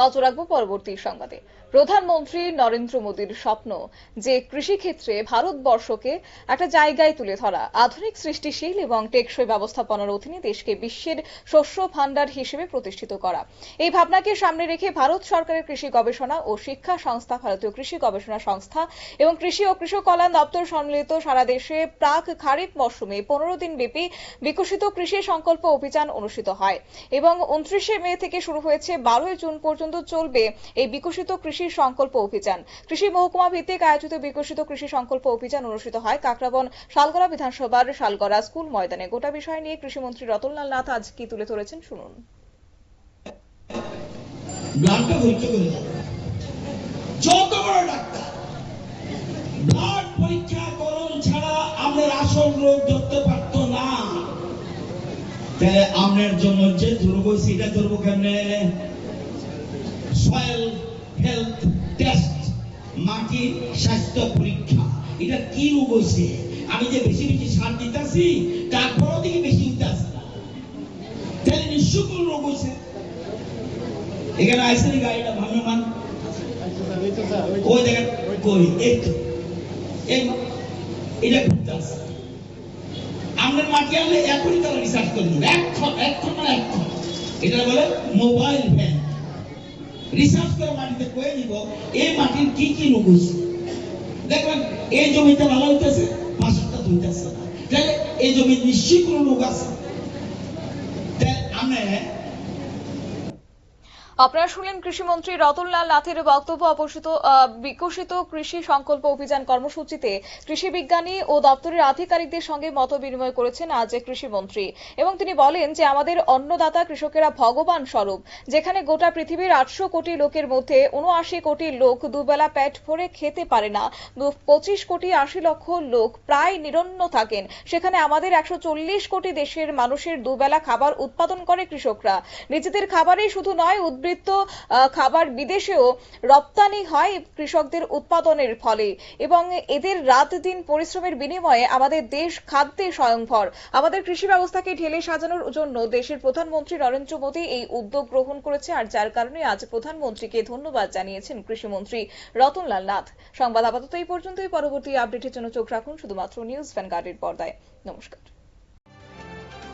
নজর রাখব পরবর্তী সংবাদে। প্রধানমন্ত্রী নরেন্দ্র মোদীর স্বপ্ন যে কৃষিক্ষেত্রে ভারতবর্ষকে একটা জায়গায় তুলে ধরা, আধুনিক সৃষ্টিশীল এবং টেকসই ব্যবস্থাপনার অধীনে দেশকে বিশ্বের শস্য ভান্ডার হিসেবে প্রতিষ্ঠিত করা। এই ভাবনাকে সামনে রেখে ভারত সরকারের কৃষি গবেষণা ও শিক্ষা সংস্থা, ভারতীয় কৃষি গবেষণা সংস্থা এবং কৃষি ও কৃষক কল্যাণ দপ্তর সম্মিলিত সারা দেশে প্রাক খারিফ মরশুমে পনেরো দিন ব্যাপী বিকশিত কৃষি সংকল্প অভিযান অনুষ্ঠিত হয় এবং উনত্রিশে মে থেকে শুরু হয়েছে বারোই জুন পর্যন্ত চলবে এই বিকশিত কৃষি সংকল্প অভিযান। কৃষি মহকুমা ভিত্তিক আয়োজিত বিকশিত কৃষি সংকল্প অভিযান অনুষ্ঠিত হয় কাকরাবন শালগড়া বিধানসভার শালগড়া স্কুল ময়দানে। গোটা বিষয় নিয়ে কৃষিমন্ত্রী রতনলাল নাথ আজ কি তুলে ধরেছেন শুনুন। ব্লাডটা যত বড় ডাক্তার, ব্লাড পরীক্ষা করণ ছাড়া আপনার আসল রোগ ধরতে পারত না। তাহলে আপনার জন্য যে ধরব, সেটা ধরবো কেমনে? সয়েল হেলথ টেস্ট, মাটি স্বাস্থ্য পরীক্ষা। এটা কি রোগ হয়েছে আমি যে বেশি বেশি সার দিতেছি তারপরও থেকে বেশি তাহলে নিশ্চয় কোন রোগ হয়েছে এখানে আইসে নি গাড়িটা ওই দেখেন, কই? এই এটা আমাদের মাটি আনলে এখনই তারা রিসার্চ এখন মানে এখন এটা বলে মোবাইল ভ্যান রিসার্চ করে মাটিতে কয়ে নিব এই মাটির কি কি রোগ হয়েছে দেখবেন এই জমিতে ভালো হইতেছে পাশেরটা ধুইতেছে না তাহলে এই জমি নিশ্চয়ই কোনো রোগ আছে তাহলে আপনারা শুনলেন কৃষিমন্ত্রী রতনলাল নাথের বক্তব্য অবশ্যত বিকশিত কৃষি সংকল্প অভিযান কর্মসূচিতে কৃষি বিজ্ঞানী ও দপ্তরের আধিকারিকদের সঙ্গে মত বিনিময় করেছেন আজ কৃষিমন্ত্রী এবং তিনি বলেন যে আমাদের অন্নদাতা কৃষকেরা ভগবান স্বরূপ, যেখানে গোটা পৃথিবীর আটশো কোটি লোকের মধ্যে উনআশি কোটি লোক দুবেলা পেট ভরে খেতে পারে না পঁচিশ কোটি আশি লক্ষ লোক প্রায় নিরন্ন থাকেন, সেখানে আমাদের একশো চল্লিশ কোটি দেশের মানুষের দুবেলা খাবার উৎপাদন করে কৃষকরা, নিজেদের খাবারেই শুধু নয়, উদ্বৃত্ত আহ, খাবার বিদেশেও রপ্তানি হয় কৃষকদের উৎপাদনের ফলে। এবং এদের রাত দিন পরিশ্রমের বিনিময়ে আমাদের দেশ খাদ্যে স্বয়ংভর। আমাদের কৃষি ব্যবস্থাকে ঢেলে সাজানোর জন্য দেশের প্রধানমন্ত্রী নরেন্দ্র মোদী এই উদ্যোগ গ্রহণ করেছে। আর যার কারণে আজ প্রধানমন্ত্রীকে ধন্যবাদ জানিয়েছেন কৃষিমন্ত্রী রতনলাল নাথ। সংবাদ আপাতত এই পর্যন্তই। পরবর্তী আপডেটের জন্য চোখ রাখুন শুধুমাত্র নিউজ ভ্যানগার্ডের পর্দায়। নমস্কার।